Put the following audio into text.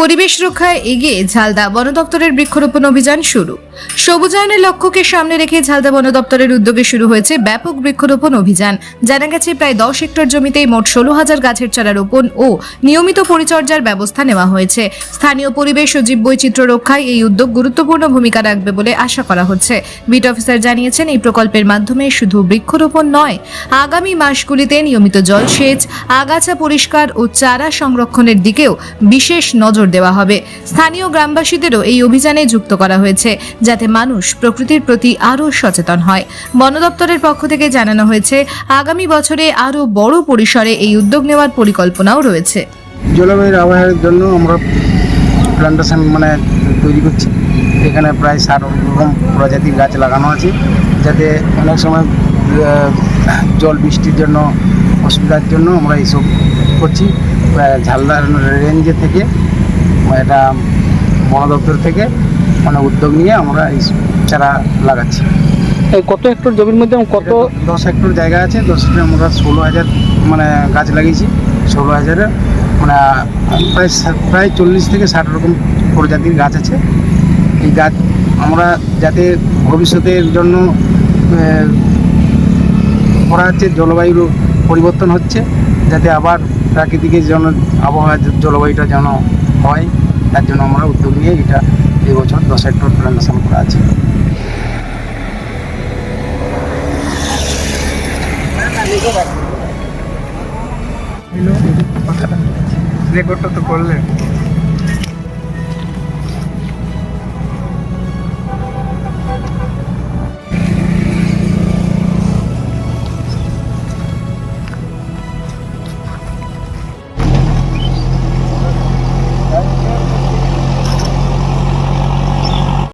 পরিবেশ রক্ষায় এগিয়ে ঝালদা বন দপ্তরের বৃক্ষরোপণ অভিযান শুরু। সবুজায়নের লক্ষ্যকে সামনে রেখে ঝালদা বন দপ্তরের উদ্যোগে শুরু হয়েছে ব্যাপক বৃক্ষরোপণ অভিযান। জানা গেছে, প্রায় দশ হেক্টর জমিতেই মোট ষোলো হাজার গাছের চারা রোপণ ও নিয়মিত পরিচর্যার ব্যবস্থা নেওয়া হয়েছে। স্থানীয় পরিবেশ ও জীববৈচিত্র্য রক্ষায় এই উদ্যোগ গুরুত্বপূর্ণ ভূমিকা রাখবে বলে আশা করা হচ্ছে। বিট অফিসার জানিয়েছেন, এই প্রকল্পের মাধ্যমে শুধু বৃক্ষরোপণ নয়, আগামী মাসগুলিতে নিয়মিত জলসেচ, আগাছা পরিষ্কার ও চারা সংরক্ষণের দিকেও বিশেষ নজর দেওয়া হবে। স্থানীয় গ্রামবাসীদেরও এই অভিযানে যুক্ত করা হয়েছে, যাতে মানুষ প্রকৃতির প্রতি আরও সচেতন হয়। বন দপ্তরের পক্ষ থেকে জানানো হয়েছে, আগামী বছরে আরও বড় পরিসরে এই উদ্যোগ নেওয়ার পরিকল্পনাও রয়েছে। জলবায়ুর আবহাওয়ার জন্য আমরা প্লান্টেশন মানে তৈরি করছি। এখানে প্রায় ষাট রকম প্রজাতির গাছ লাগানো আছে, যাতে অনেক সময় জল বৃষ্টির জন্য, অসুবিধার জন্য আমরা এইসব করছি। ঝালদার রেঞ্জে থেকে এটা বন দপ্তর থেকে মানে উদ্যোগ নিয়ে আমরা এই চারা লাগাচ্ছি। এই কত হেক্টর জমির মধ্যে কত দশ হেক্টর জায়গা আছে দশ হেক্টর আমরা ষোলো হাজার মানে গাছ লাগিয়েছি। ষোলো হাজারে মানে প্রায় প্রায় চল্লিশ থেকে ষাট রকম প্রজাতির গাছ আছে। এই গাছ আমরা যাতে ভবিষ্যতের জন্য করা হচ্ছে জলবায়ুর পরিবর্তন হচ্ছে যাতে আবার প্রাকৃতিকের যেন আবহাওয়া জলবায়ুটা যেন হয়, তার জন্য আমরা উদ্যোগ নিয়ে এটা এবছর দশ হেক্টর প্ল্যান্টেশন করা আছে। রেকর্ডটা তো করলেন